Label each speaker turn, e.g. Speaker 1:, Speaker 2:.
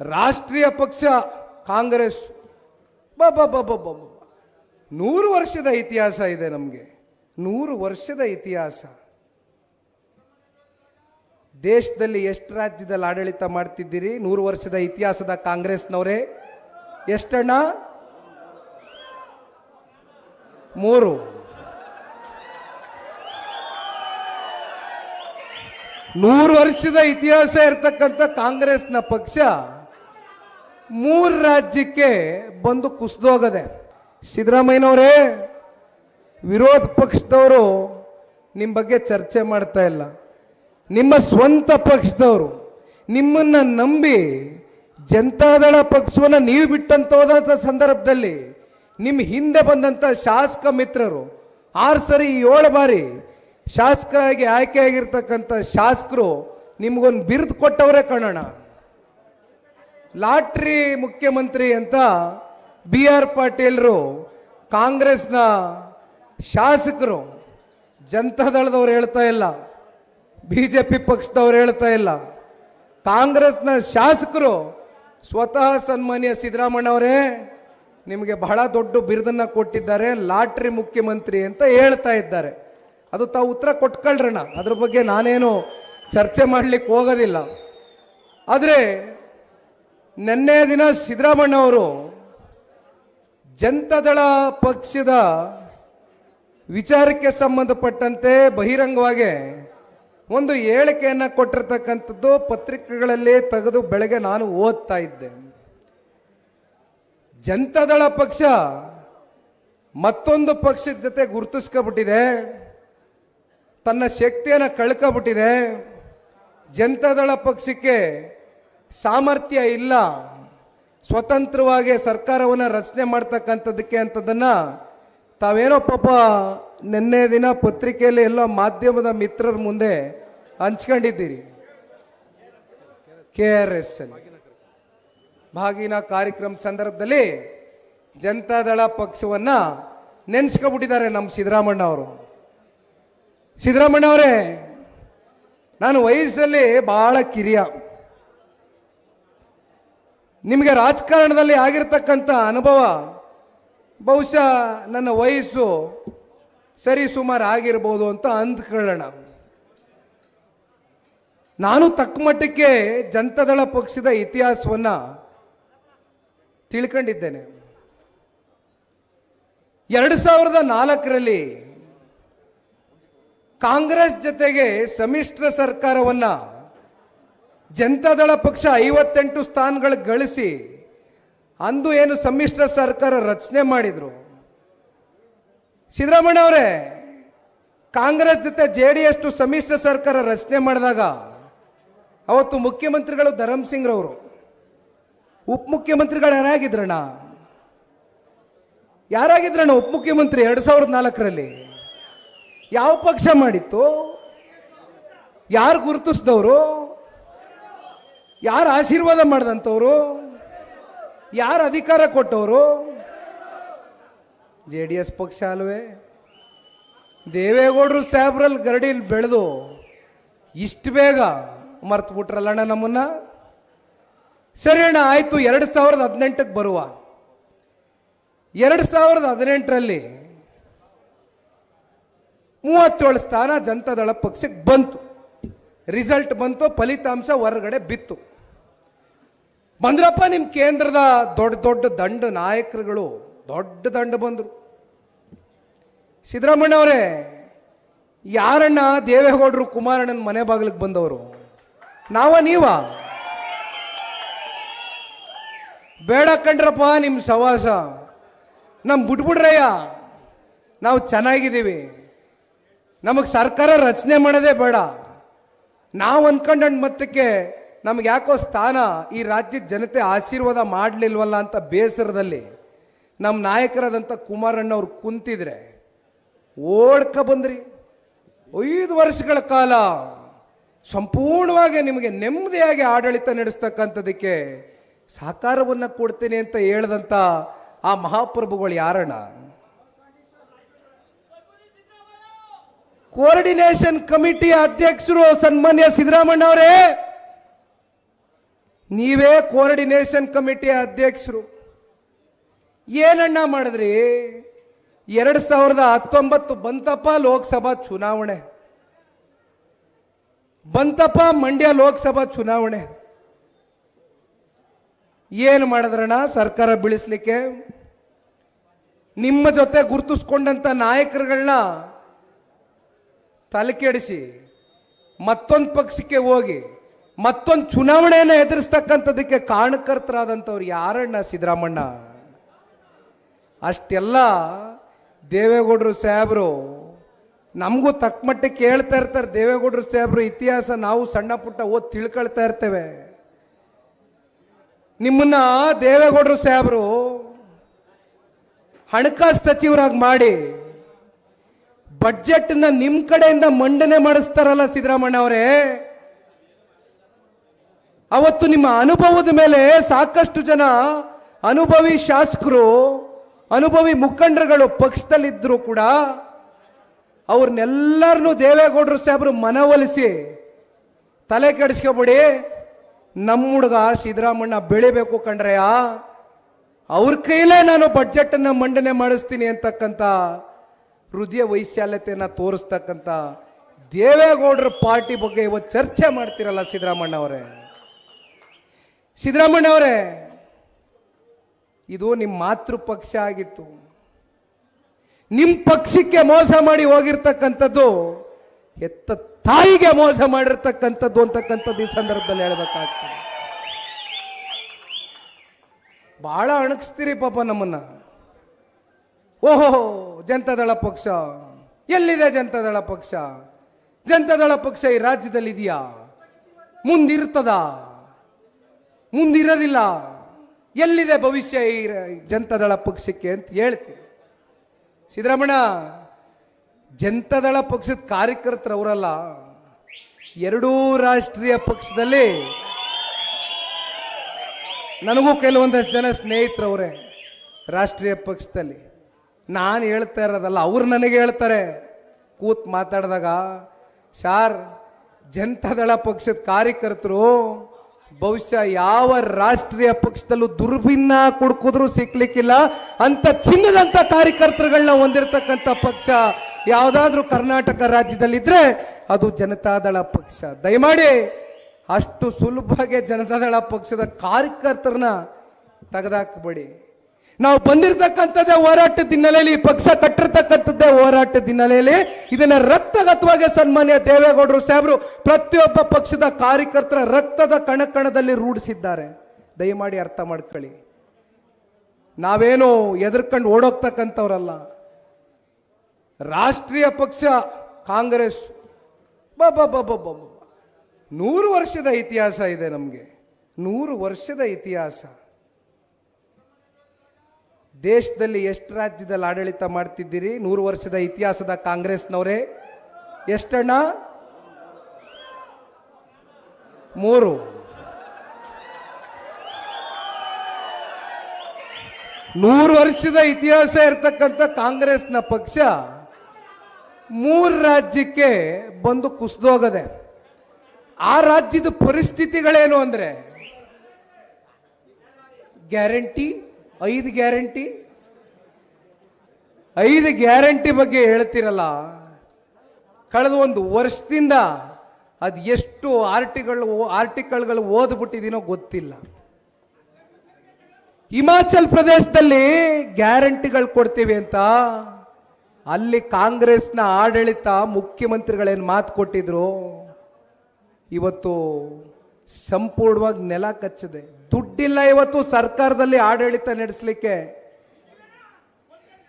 Speaker 1: ರಾಷ್ಟ್ರೀಯ ಪಕ್ಷ, ಕಾಂಗ್ರೆಸ್. ಬಬ್ಬ ನೂರು ವರ್ಷದ ಇತಿಹಾಸ ಇದೆ ನಮಗೆ. ನೂರು ವರ್ಷದ ಇತಿಹಾಸ. ದೇಶದಲ್ಲಿ ಎಷ್ಟು ರಾಜ್ಯದಲ್ಲಿ ಆಡಳಿತ ಮಾಡ್ತಿದ್ದೀರಿ? ನೂರು ವರ್ಷದ ಇತಿಹಾಸದ ಕಾಂಗ್ರೆಸ್ನವರೇ. ಎಷ್ಟಣ್ಣ? ಮೂರು. ನೂರು ವರ್ಷದ ಇತಿಹಾಸ ಇರತಕ್ಕಂಥ ಕಾಂಗ್ರೆಸ್ನ ಪಕ್ಷ ಮೂರು ರಾಜ್ಯಕ್ಕೆ ಬಂದು ಕುಸಿದೋಗದೆ. ಸಿದ್ದರಾಮಯ್ಯನವರೇ, ವಿರೋಧ ಪಕ್ಷದವರು ನಿಮ್ಮ ಬಗ್ಗೆ ಚರ್ಚೆ ಮಾಡ್ತಾ ಇಲ್ಲ. ನಿಮ್ಮ ಸ್ವಂತ ಪಕ್ಷದವರು ನಿಮ್ಮನ್ನ ನಂಬಿ ಜನತಾದಳ ಪಕ್ಷವನ್ನು ನೀವು ಬಿಟ್ಟಂತ ಹೋದಂಥ ಸಂದರ್ಭದಲ್ಲಿ ನಿಮ್ಮ ಹಿಂದೆ ಬಂದಂಥ ಶಾಸಕ ಮಿತ್ರರು ಆರು ಸರಿ ಏಳು ಬಾರಿ ಶಾಸಕರಾಗಿ ಆಯ್ಕೆಯಾಗಿರ್ತಕ್ಕಂಥ ಶಾಸಕರು ನಿಮಗೊಂದು ಬಿರುದು ಕೊಟ್ಟವರೇ ಕಾಣೋಣ ಲಾಟ್ರಿ ಮುಖ್ಯಮಂತ್ರಿ ಅಂತ ಬಿ ಆರ್ ಪಾಟೀಲ್ರು ಕಾಂಗ್ರೆಸ್ನ ಶಾಸಕರು, ಜನತಾದಳದವ್ರು ಹೇಳ್ತಾ ಇಲ್ಲ ಬಿ ಜೆ ಪಿ ಪಕ್ಷದವ್ರು ಹೇಳ್ತಾ ಇಲ್ಲ. ಕಾಂಗ್ರೆಸ್ನ ಶಾಸಕರು ಸ್ವತಃ ಸನ್ಮಾನ್ಯ ಸಿದ್ದರಾಮಣ್ಣವರೇ ನಿಮಗೆ ಬಹಳ ದೊಡ್ಡ ಬಿರುದನ್ನು ಕೊಟ್ಟಿದ್ದಾರೆ, ಲಾಟ್ರಿ ಮುಖ್ಯಮಂತ್ರಿ ಅಂತ ಹೇಳ್ತಾ ಇದ್ದಾರೆ. ಅದು ತಾವು ಉತ್ತರ ಕೊಟ್ಕೊಳ್ರಣ. ಅದ್ರ ಬಗ್ಗೆ ನಾನೇನು ಚರ್ಚೆ ಮಾಡಲಿಕ್ಕೆ ಹೋಗೋದಿಲ್ಲ. ಆದರೆ ನಿನ್ನೆ ದಿನ ಸಿದ್ದರಾಮಣ್ಣ ಅವರು ಜನತಾದಳ ಪಕ್ಷದ ವಿಚಾರಕ್ಕೆ ಸಂಬಂಧಪಟ್ಟಂತೆ ಬಹಿರಂಗವಾಗಿ ಒಂದು ಹೇಳಿಕೆಯನ್ನು ಕೊಟ್ಟಿರ್ತಕ್ಕಂಥದ್ದು ಪತ್ರಿಕೆಗಳಲ್ಲಿ ತೆಗೆದು ಬೆಳಗ್ಗೆ ನಾನು ಓದ್ತಾ ಇದ್ದೆ. ಜನತಾದಳ ಪಕ್ಷ ಮತ್ತೊಂದು ಪಕ್ಷದ ಜೊತೆ ಗುರುತಿಸ್ಕೊಬಿಟ್ಟಿದೆ. ತನ್ನ ಶಕ್ತಿಯನ್ನು ಕಳ್ಕೊಬಿಟ್ಟಿದೆ. ಜನತಾದಳ ಪಕ್ಷಕ್ಕೆ ಸಾಮರ್ಥ್ಯ ಇಲ್ಲ. ಸ್ವತಂತ್ರವಾಗಿ ಸರ್ಕಾರವನ್ನು ರಚನೆ ಮಾಡ್ತಕ್ಕಂಥದ್ದಕ್ಕೆ ಅಂತದನ್ನ ತಾವೇನೋ ಪಾಪ ನಿನ್ನೆ ದಿನ ಪತ್ರಿಕೆಯಲ್ಲಿ ಎಲ್ಲ ಮಾಧ್ಯಮದ ಮಿತ್ರರ ಮುಂದೆ ಹಂಚ್ಕೊಂಡಿದ್ದೀರಿ. ಕೆ ಆರ್ ಎಸ್ ಅಲ್ಲಿ. ಭಾಗಿನ ಕಾರ್ಯಕ್ರಮ ಸಂದರ್ಭದಲ್ಲಿ ಜನತಾದಳ ಪಕ್ಷವನ್ನ ನೆನೆಸ್ಕೊಬಿಟ್ಟಿದ್ದಾರೆ ನಮ್ಮ ಸಿದ್ದರಾಮಣ್ಣ ಅವರು. ಸಿದ್ದರಾಮಣ್ಣ ಅವರೇ, ನಾನು ವಯಸ್ಸಲ್ಲಿ ಭಾಳ ಕಿರಿಯ. ನಿಮಗೆ ರಾಜಕಾರಣದಲ್ಲಿ ಆಗಿರ್ತಕ್ಕಂಥ ಅನುಭವ, ಬಹುಶಃ ನನ್ನ ವಯಸ್ಸು ಸರಿ ಸುಮಾರು ಆಗಿರ್ಬೋದು ಅಂತ ಅಂದ್ಕೊಳ್ಳೋಣ ನಾನು ತಕ್ಕ ಮಟ್ಟಕ್ಕೆ ಜನತಾದಳ ಪಕ್ಷದ ಇತಿಹಾಸವನ್ನು ತಿಳ್ಕೊಂಡಿದ್ದೇನೆ. ಎರಡು ಸಾವಿರದ ನಾಲ್ಕರಲ್ಲಿ ಕಾಂಗ್ರೆಸ್ ಜೊತೆಗೆ ಸಮ್ಮಿಶ್ರ ಸರ್ಕಾರವನ್ನ ಜನತಾದಳ ಪಕ್ಷ ಐವತ್ತೆಂಟು ಸ್ಥಾನಗಳು ಗಳಿಸಿ ಅಂದು ಏನು ಸಮ್ಮಿಶ್ರ ಸರ್ಕಾರ ರಚನೆ ಮಾಡಿದ್ರು. ಸಿದ್ದರಾಮಯ್ಯ ಅವರೇ, ಕಾಂಗ್ರೆಸ್ ಜೊತೆ ಜೆ ಡಿ ಎಸ್ ಸಮ್ಮಿಶ್ರ ಸರ್ಕಾರ ರಚನೆ ಮಾಡಿದಾಗ ಅವತ್ತು ಮುಖ್ಯಮಂತ್ರಿಗಳು ಧರಮ್ ಸಿಂಗ್ ರವರು ಉಪಮುಖ್ಯಮಂತ್ರಿಗಳು ಯಾರಾಗಿದ್ರಣ್ಣ? ಯಾರಾಗಿದ್ರಣ್ಣ ಉಪಮುಖ್ಯಮಂತ್ರಿ ಎರಡು ಸಾವಿರದ ನಾಲ್ಕರಲ್ಲಿ? ಯಾವ ಪಕ್ಷ ಮಾಡಿತ್ತು? ಯಾರು ಗುರುತಿಸಿದವರು? ಯಾರು ಆಶೀರ್ವಾದ ಮಾಡಿದಂಥವ್ರು? ಯಾರು ಅಧಿಕಾರ ಕೊಟ್ಟವರು? ಜೆ ಡಿ ಎಸ್ ಪಕ್ಷ ಅಲ್ವೇ? ದೇವೇಗೌಡರು ಸಾಹೇಬ್ರಲ್ಲಿ ಗರಡಿಲಿ ಬೆಳೆದು ಇಷ್ಟು ಬೇಗ ಮರ್ತು ಬಿಟ್ರಲ್ಲಣ್ಣ ನಮ್ಮನ್ನ? ಸರಿ ಅಣ್ಣ, ಆಯಿತು. ಎರಡು ಸಾವಿರದ ಹದಿನೆಂಟಕ್ಕೆ ಬರುವ. ಎರಡು ಸಾವಿರದ ಹದಿನೆಂಟರಲ್ಲಿ ಮೂವತ್ತೇಳು ಸ್ಥಾನ ಜನತಾದಳ ಪಕ್ಷಕ್ಕೆ ಬಂತು. ರಿಸಲ್ಟ್ ಬಂತು, ಫಲಿತಾಂಶ ಹೊರಗಡೆ ಬಿತ್ತು. ಬಂದ್ರಪ್ಪ ನಿಮ್ಮ ಕೇಂದ್ರದ ದೊಡ್ಡ ದೊಡ್ಡ ದಂಡ ನಾಯಕರುಗಳು, ದೊಡ್ಡ ದಂಡ ಬಂದರು. ಸಿದ್ದರಾಮಣ್ಣ ಅವರೇ, ಯಾರಣ್ಣ ದೇವೇಗೌಡರು ಕುಮಾರಣ್ಣನ ಮನೆ ಬಾಗಿಲಿಗೆ ಬಂದವರು? ನಾವ, ನೀವ? ಬೇಡ ಕಂಡ್ರಪ್ಪ ನಿಮ್ಮ ಸವಾಸ. ನಮ್ಮ ಬಿಟ್ಬಿಡ್ರಯ್ಯ ನಾವು ಚೆನ್ನಾಗಿದ್ದೀವಿ. ನಮಗೆ ಸರ್ಕಾರ ರಚನೆ ಮಾಡೋದೇ ಬೇಡ. ನಾವು ಅನ್ಕೊಂಡ ಮಟ್ಟಕ್ಕೆ ನಮ್ಗೆ ಯಾಕೋ ಸ್ಥಾನ ಈ ರಾಜ್ಯದ ಜನತೆ ಆಶೀರ್ವಾದ ಮಾಡಲಿಲ್ವಲ್ಲ ಅಂತ ಬೇಸರದಲ್ಲಿ ನಮ್ಮ ನಾಯಕರಾದಂಥ ಕುಮಾರಣ್ಣವ್ರು ಕುಂತಿದ್ರೆ ಓಡ್ಕ ಬಂದ್ರಿ. ಐದು ವರ್ಷಗಳ ಕಾಲ ಸಂಪೂರ್ಣವಾಗಿ ನಿಮಗೆ ನೆಮ್ಮದಿಯಾಗಿ ಆಡಳಿತ ನಡೆಸ್ತಕ್ಕಂಥದಕ್ಕೆ ಸಹಕಾರವನ್ನು ಕೊಡ್ತೀನಿ ಅಂತ ಹೇಳ್ದಂಥ ಆ ಮಹಾಪ್ರಭುಗಳು ಯಾರಣ್ಣ? ಕೋಆರ್ಡಿನೇಷನ್ ಕಮಿಟಿ ಅಧ್ಯಕ್ಷರು ಸನ್ಮಾನ್ಯ ಸಿದ್ದರಾಮಣ್ಣ ಅವರೇ! ನೀವೇ ಕೋಆರ್ಡಿನೇಷನ್ ಕಮಿಟಿಯ ಅಧ್ಯಕ್ಷರು. ಏನಣ್ಣ ಮಾಡಿದ್ರಿ? ಎರಡು ಸಾವಿರದ ಹತ್ತೊಂಬತ್ತು ಬಂತಪ್ಪ ಲೋಕಸಭಾ ಚುನಾವಣೆ. ಬಂತಪ್ಪ ಮಂಡ್ಯ ಲೋಕಸಭಾ ಚುನಾವಣೆ. ಏನು ಮಾಡಿದ್ರಣ್ಣ ಸರ್ಕಾರ ಬೀಳಿಸ್ಲಿಕ್ಕೆ? ನಿಮ್ಮ ಜೊತೆ ಗುರುತಿಸ್ಕೊಂಡಂತ ನಾಯಕರುಗಳನ್ನ ತಲೆಕೆಡಿಸಿ ಮತ್ತೊಂದು ಪಕ್ಷಕ್ಕೆ ಹೋಗಿ ಮತ್ತೊಂದು ಚುನಾವಣೆಯನ್ನು ಎದುರಿಸ್ತಕ್ಕಂಥದ್ದಕ್ಕೆ ಕಾರಣಕರ್ತರಾದಂಥವ್ರು ಯಾರಣ್ಣ ಸಿದ್ದರಾಮಣ್ಣ? ಅಷ್ಟೆಲ್ಲ ದೇವೇಗೌಡರು ಸಾಹೇಬರು ನಮಗೂ ತಕ್ಕ ಮಟ್ಟಕ್ಕೆ ಹೇಳ್ತಾ ಇರ್ತಾರೆ. ದೇವೇಗೌಡರು ಸಾಹೇಬರು ಇತಿಹಾಸ ನಾವು ಸಣ್ಣ ಪುಟ್ಟ ಓದ್ ತಿಳ್ಕೊಳ್ತಾ ಇರ್ತೇವೆ. ನಿಮ್ಮನ್ನ ದೇವೇಗೌಡರು ಸಾಹೇಬರು ಹಣಕಾಸು ಸಚಿವರಾಗಿ ಮಾಡಿ ಬಡ್ಜೆಟ್ನ ನಿಮ್ಮ ಕಡೆಯಿಂದ ಮಂಡನೆ ಮಾಡಿಸ್ತಾರಲ್ಲ ಸಿದ್ದರಾಮಣ್ಣ ಅವರೇ? ಅವತ್ತು ನಿಮ್ಮ ಅನುಭವದ ಮೇಲೆ ಸಾಕಷ್ಟು ಜನ ಅನುಭವಿ ಶಾಸಕರು, ಅನುಭವಿ ಮುಖಂಡರುಗಳು ಪಕ್ಷದಲ್ಲಿದ್ದರೂ ಕೂಡ ಅವ್ರನ್ನೆಲ್ಲರನ್ನೂ ದೇವೇಗೌಡರು ಸಾಹೇಬರು ಮನವೊಲಿಸಿ ತಲೆ ಕೆಡಿಸ್ಕೊಬಿಡಿ, ನಮ್ಮ ಹುಡುಗ ಸಿದ್ದರಾಮಣ್ಣ ಬೆಳಿಬೇಕು ಕಂಡ್ರೆಯ ಅವ್ರ ಕೈಲೇ ನಾನು ಬಡ್ಜೆಟನ್ನು ಮಂಡನೆ ಮಾಡಿಸ್ತೀನಿ ಅಂತಕ್ಕಂಥ ಹೃದಯ ವೈಶಾಲ್ಯತೆಯನ್ನು ತೋರಿಸ್ತಕ್ಕಂಥ ದೇವೇಗೌಡರ ಪಾರ್ಟಿ ಬಗ್ಗೆ ಇವತ್ತು ಚರ್ಚೆ ಮಾಡ್ತಿರಲ್ಲ ಸಿದ್ದರಾಮಣ್ಣ ಅವರೇ. ಸಿದ್ದರಾಮಣ್ಣ ಅವರೇ, ಇದು ನಿಮ್ಮ ಮಾತೃ ಪಕ್ಷ ಆಗಿತ್ತು. ನಿಮ್ಮ ಪಕ್ಷಕ್ಕೆ ಮೋಸ ಮಾಡಿ ಹೋಗಿರ್ತಕ್ಕಂಥದ್ದು, ಎತ್ತ ತಾಯಿಗೆ ಮೋಸ ಮಾಡಿರ್ತಕ್ಕಂಥದ್ದು ಅಂತಕ್ಕಂಥದ್ದು ಈ ಸಂದರ್ಭದಲ್ಲಿ ಹೇಳ್ಬೇಕಾಗ್ತದೆ. ಬಹಳ ಅಣಗಿಸ್ತೀರಿ ಪಾಪ ನಮ್ಮನ್ನ. ಓಹೋ, ಜನತಾದಳ ಪಕ್ಷ. ಎಲ್ಲಿದೆ ಜನತಾದಳ ಪಕ್ಷ? ಜನತಾದಳ ಪಕ್ಷ ಈ ರಾಜ್ಯದಲ್ಲಿ ಇದೆಯಾ ಮುಂದಿರ್ತದ? ಮುಂದಿರೋದಿಲ್ಲ. ಎಲ್ಲಿದೆ ಭವಿಷ್ಯ ಈ ಜನತಾದಳ ಪಕ್ಷಕ್ಕೆ ಅಂತ ಹೇಳ್ತೀವಿ ಸಿದ್ದರಾಮಣ್ಣ ಜನತಾದಳ ಪಕ್ಷದ ಕಾರ್ಯಕರ್ತರು ಅವರಲ್ಲ ಎರಡೂ ರಾಷ್ಟ್ರೀಯ ಪಕ್ಷದಲ್ಲಿ ನನಗೂ ಕೆಲವೊಂದಷ್ಟು ಜನ ಸ್ನೇಹಿತರವರೇ ರಾಷ್ಟ್ರೀಯ ಪಕ್ಷದಲ್ಲಿ. ನಾನು ಹೇಳ್ತಾ ಇರೋದಲ್ಲ, ಅವ್ರು ನನಗೆ ಹೇಳ್ತಾರೆ. ಕೂತ್ ಮಾತಾಡಿದಾಗ, ಸಾರ್ ಜನತಾದಳ ಪಕ್ಷದ ಕಾರ್ಯಕರ್ತರು ಬಹುಶಃ ಯಾವ ರಾಷ್ಟ್ರೀಯ ಪಕ್ಷದಲ್ಲೂ ದುರ್ಬಿನ್ನ ಕುಡ್ಕಿದ್ರು ಸಿಕ್ಲಿಕ್ಕಿಲ್ಲ. ಅಂತ ಚಿನ್ನದಂತ ಕಾರ್ಯಕರ್ತರುಗಳನ್ನ ಹೊಂದಿರತಕ್ಕಂಥ ಪಕ್ಷ ಯಾವುದಾದ್ರೂ ಕರ್ನಾಟಕ ರಾಜ್ಯದಲ್ಲಿದ್ರೆ ಅದು ಜನತಾದಳ ಪಕ್ಷ. ದಯಮಾಡಿ ಅಷ್ಟು ಸುಲಭವಾಗಿ ಜನತಾದಳ ಪಕ್ಷದ ಕಾರ್ಯಕರ್ತರನ್ನ ತೆಗೆದಾಕಬೇಡಿ. ನಾವು ಬಂದಿರತಕ್ಕಂಥದ್ದೇ ಹೋರಾಟದ ಹಿನ್ನೆಲೆಯಲ್ಲಿ ಪಕ್ಷ ಕಟ್ಟಿರ್ತಕ್ಕಂಥದ್ದೇ ಹೋರಾಟದ ಹಿನ್ನೆಲೆಯಲ್ಲಿ ಇದನ್ನ ರಕ್ತಗತವಾಗಿ ಸನ್ಮಾನ್ಯ ದೇವೇಗೌಡರು ಸಾಹೇಬರು ಪ್ರತಿಯೊಬ್ಬ ಪಕ್ಷದ ಕಾರ್ಯಕರ್ತರ ರಕ್ತದ ಕಣಕಣದಲ್ಲಿ ರೂಢಿಸಿದ್ದಾರೆ. ದಯಮಾಡಿ ಅರ್ಥ ಮಾಡ್ಕೊಳ್ಳಿ. ನಾವೇನು ಎದುರ್ಕೊಂಡು ಓಡೋಗ್ತಕ್ಕಂಥವ್ರಲ್ಲ. ರಾಷ್ಟ್ರೀಯ ಪಕ್ಷ, ಕಾಂಗ್ರೆಸ್ ಬಾಬಾ ಬಾಬಾ ಬಾಬಾ ನೂರು ವರ್ಷದ ಇತಿಹಾಸ ಇದೆ ನಮಗೆ. ನೂರು ವರ್ಷದ ಇತಿಹಾಸ. ದೇಶದಲ್ಲಿ ಎಷ್ಟು ರಾಜ್ಯದಲ್ಲಿ ಆಡಳಿತ ಮಾಡ್ತಿದ್ದೀರಿ? ನೂರು ವರ್ಷದ ಇತಿಹಾಸದ ಕಾಂಗ್ರೆಸ್ನವರೇ. ಎಷ್ಟಣ್ಣ? ಮೂರು. ನೂರು ವರ್ಷದ ಇತಿಹಾಸ ಇರತಕ್ಕಂಥ ಕಾಂಗ್ರೆಸ್ನ ಪಕ್ಷ ಮೂರು ರಾಜ್ಯಕ್ಕೆ ಬಂದು ಕುಸಿದೋಗದೆ ಆ ರಾಜ್ಯದ ಪರಿಸ್ಥಿತಿಗಳೇನು ಅಂದರೆ ಗ್ಯಾರಂಟಿ ಐದು ಗ್ಯಾರಂಟಿ? ಐದು ಗ್ಯಾರಂಟಿ ಬಗ್ಗೆ ಹೇಳ್ತಿರಲ್ಲ? ಕಳೆದ ಒಂದು ವರ್ಷದಿಂದ ಅದು ಎಷ್ಟು ಆರ್ಟಿಕಲ್ ಆರ್ಟಿಕಲ್ಗಳು ಓದ್ಬಿಟ್ಟಿದ್ದೀನೋ ಗೊತ್ತಿಲ್ಲ. ಹಿಮಾಚಲ್ ಪ್ರದೇಶದಲ್ಲಿ ಗ್ಯಾರಂಟಿಗಳು ಕೊಡ್ತೀವಿ ಅಂತ ಅಲ್ಲಿ ಕಾಂಗ್ರೆಸ್ನ ಆಡಳಿತ ಮುಖ್ಯಮಂತ್ರಿಗಳೇನು ಮಾತು ಕೊಟ್ಟಿದ್ರು? ಇವತ್ತು ಸಂಪೂರ್ಣವಾಗಿ ನೆಲ ಕಚ್ಚಿದೆ. ದುಡ್ಡಿಲ್ಲ ಇವತ್ತು ಸರ್ಕಾರದಲ್ಲಿ ಆಡಳಿತ ನಡೆಸಲಿಕ್ಕೆ